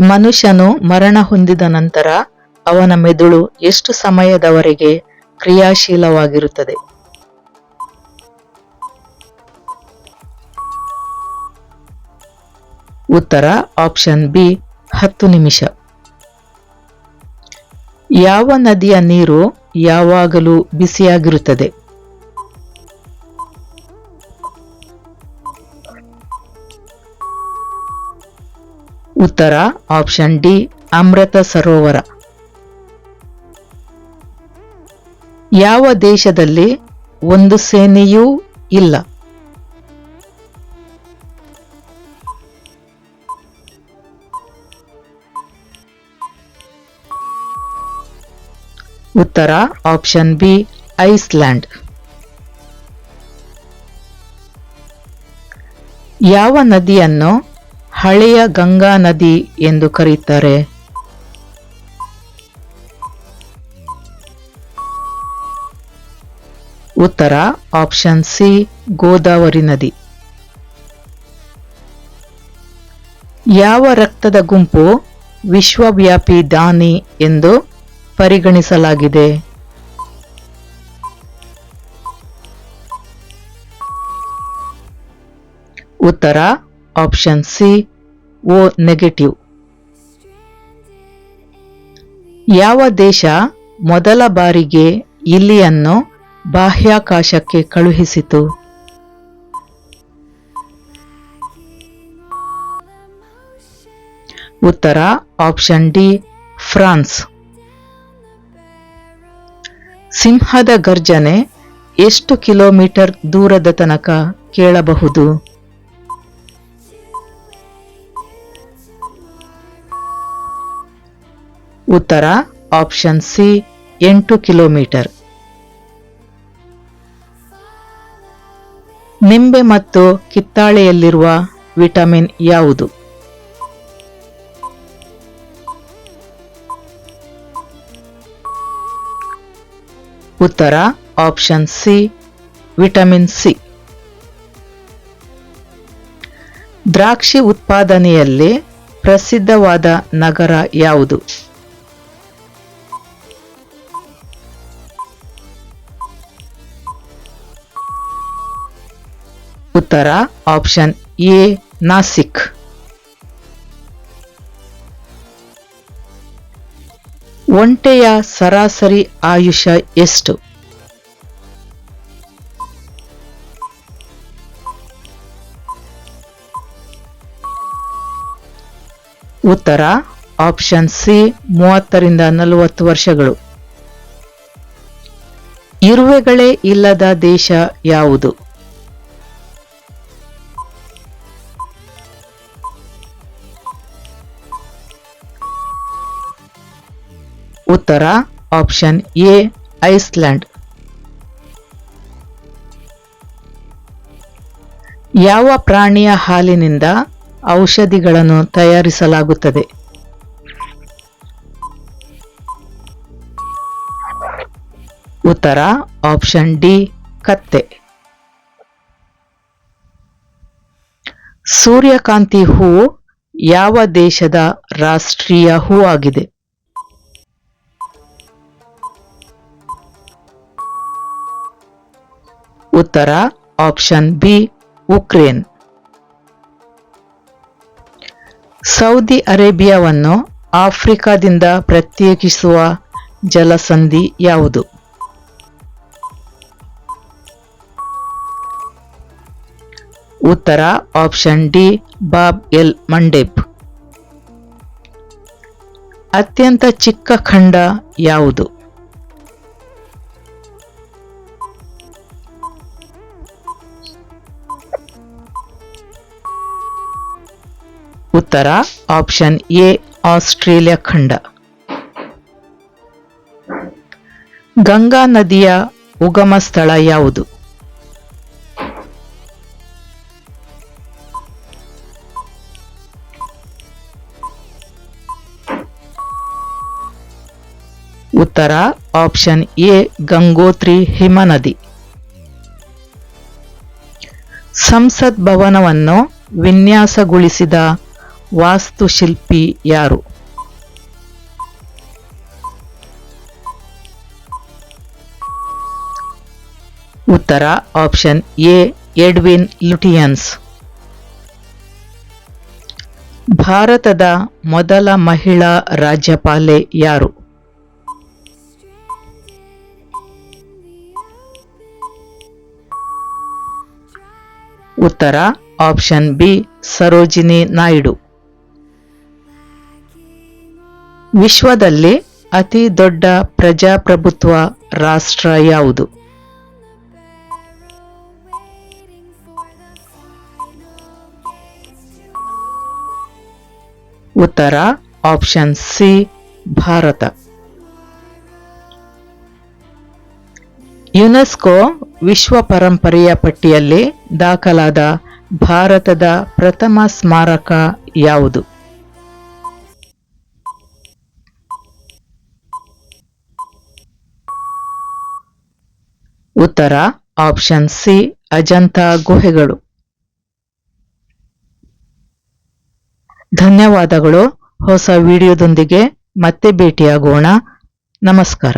ಮನುಷ್ಯನು ಮರಣ ಹೊಂದಿದ ನಂತರ ಅವನ ಮೆದುಳು ಎಷ್ಟು ಸಮಯದವರೆಗೆ ಕ್ರಿಯಾಶೀಲವಾಗಿರುತ್ತದೆ? ಉತ್ತರ ಆಪ್ಷನ್ ಬಿ, ಹತ್ತು ನಿಮಿಷ. ಯಾವ ನದಿಯ ನೀರು ಯಾವಾಗಲೂ ಬಿಸಿಯಾಗಿರುತ್ತದೆ? ಉತ್ತರ ಆಪ್ಷನ್ ಡಿ ಅಮೃತ ಸರೋವರ. ಯಾವ ದೇಶದಲ್ಲಿ ಒಂದು ಸೇನೆಯೂ ಇಲ್ಲ? ಉತ್ತರ ಆಪ್ಷನ್ ಬಿ ಐಸ್ಲ್ಯಾಂಡ್. ಯಾವ ನದಿಯನ್ನು ಹಳೆಯ ಗಂಗಾ ನದಿ ಎಂದು ಕರೆಯುತ್ತಾರೆ ಉತ್ತರ ಆಪ್ಷನ್ ಸಿ, ಗೋದಾವರಿ ನದಿ. ಯಾವ ರಕ್ತದ ಗುಂಪು ವಿಶ್ವವ್ಯಾಪಿ ದಾನಿ ಎಂದು ಪರಿಗಣಿಸಲಾಗಿದೆ? ಉತ್ತರ ಆಪ್ಷನ್ ಸಿ ಓ ನೆಗೆಟಿವ್ ಯಾವ ದೇಶ ಮೊದಲ ಬಾರಿಗೆ ಇಲಿಯನ್ನು ಬಾಹ್ಯಾಕಾಶಕ್ಕೆ ಕಳುಹಿಸಿತು? ಉತ್ತರ ಆಪ್ಷನ್ ಡಿ ಫ್ರಾನ್ಸ್ ಸಿಂಹದ ಗರ್ಜನೆ ಎಷ್ಟು ಕಿಲೋಮೀಟರ್ ದೂರದ ತನಕ ಕೇಳಬಹುದು? ಉತ್ತರ ಆಪ್ಷನ್ ಸಿ ಎಂಟು ಕಿಲೋಮೀಟರ್. ನಿಂಬೆ ಮತ್ತು ಕಿತ್ತಾಳೆಯಲ್ಲಿರುವ ವಿಟಮಿನ್ ಯಾವುದು? ಉತ್ತರ ಆಪ್ಷನ್ ಸಿ ವಿಟಮಿನ್ ಸಿ. ದ್ರಾಕ್ಷಿ ಉತ್ಪಾದನೆಯಲ್ಲಿ ಪ್ರಸಿದ್ಧವಾದ ನಗರ ಯಾವುದು? ಉತ್ತರ ಆಪ್ಷನ್ ಎ, ನಾಸಿಕ್. ಒಂಟೆಯ ಸರಾಸರಿ ಆಯುಷ ಎಷ್ಟು? ಉತ್ತರ ಆಪ್ಷನ್ ಸಿ, ಮೂವತ್ತರಿಂದ ನಲವತ್ತು ವರ್ಷಗಳು. ಇರುವೆಗಳೇ ಇಲ್ಲದ ದೇಶ ಯಾವುದು? ಉತ್ತರ ಆಪ್ಷನ್ ಎ ಐಸ್ಲ್ಯಾಂಡ್ ಯಾವ ಪ್ರಾಣಿಯ ಹಾಲಿನಿಂದ ಔಷಧಿಗಳನ್ನು ತಯಾರಿಸಲಾಗುತ್ತದೆ? ಉತ್ತರ ಆಪ್ಷನ್ ಡಿ ಕತ್ತೆ. ಸೂರ್ಯಕಾಂತಿ ಹೂವು ಯಾವ ದೇಶದ ರಾಷ್ಟ್ರೀಯ ಹೂವಾಗಿದೆ ಉತ್ತರ ಆಪ್ಷನ್ ಬಿ, ಉಕ್ರೇನ್. ಸೌದಿ ಅರೇಬಿಯಾವನ್ನು ಆಫ್ರಿಕಾದಿಂದ ಪ್ರತ್ಯೇಕಿಸುವ ಜಲಸಂಧಿ ಯಾವುದು? ಉತ್ತರ option D, Bab el Mandeb. ಅತ್ಯಂತ ಚಿಕ್ಕ ಖಂಡ ಯಾವುದು? ಉತ್ತರ ಆಪ್ಷನ್ ಎ ಆಸ್ಟ್ರೇಲಿಯಾ ಖಂಡ. ಗಂಗಾ ನದಿಯ ಉಗಮ ಸ್ಥಳ ಯಾವುದು? ಉತ್ತರ ಆಪ್ಷನ್ ಎ ಗಂಗೋತ್ರಿ ಹಿಮನದಿ. ಸಂಸತ್ ಭವನವನ್ನು ವಿನ್ಯಾಸಗೊಳಿಸಿದ ವಾಸ್ತುಶಿಲ್ಪಿ ಯಾರು? ಉತ್ತರ, ಆಪ್ಷನ್ ಎ, ಎಡ್ವಿನ್ ಲುಟಿಯನ್ಸ್. ಭಾರತದ ಮೊದಲ ಮಹಿಳಾ ರಾಜ್ಯಪಾಲೆ ಯಾರು? ಉತ್ತರ, ಆಪ್ಷನ್ ಬಿ, ಸರೋಜಿನಿ ನಾಯ್ಡು. ವಿಶ್ವದಲ್ಲಿ ಅತಿ ದೊಡ್ಡ ಪ್ರಜಾಪ್ರಭುತ್ವ ರಾಷ್ಟ್ರ ಯಾವುದು? ಉತ್ತರ, ಆಪ್ಷನ್ ಸಿ, ಭಾರತ. ಯುನೆಸ್ಕೋ ವಿಶ್ವ ಪರಂಪರೆಯ ಪಟ್ಟಿಯಲ್ಲಿ ದಾಖಲಾದ ಭಾರತದ ಪ್ರಥಮ ಸ್ಮಾರಕ ಯಾವುದು? ಉತ್ತರ ಆಪ್ಷನ್ ಸಿ ಅಜಂತ ಗುಹೆಗಳು. ಧನ್ಯವಾದಗಳು. ಹೊಸ ವಿಡಿಯೋದೊಂದಿಗೆ ಮತ್ತೆ ಭೇಟಿಯಾಗೋಣ. ನಮಸ್ಕಾರ.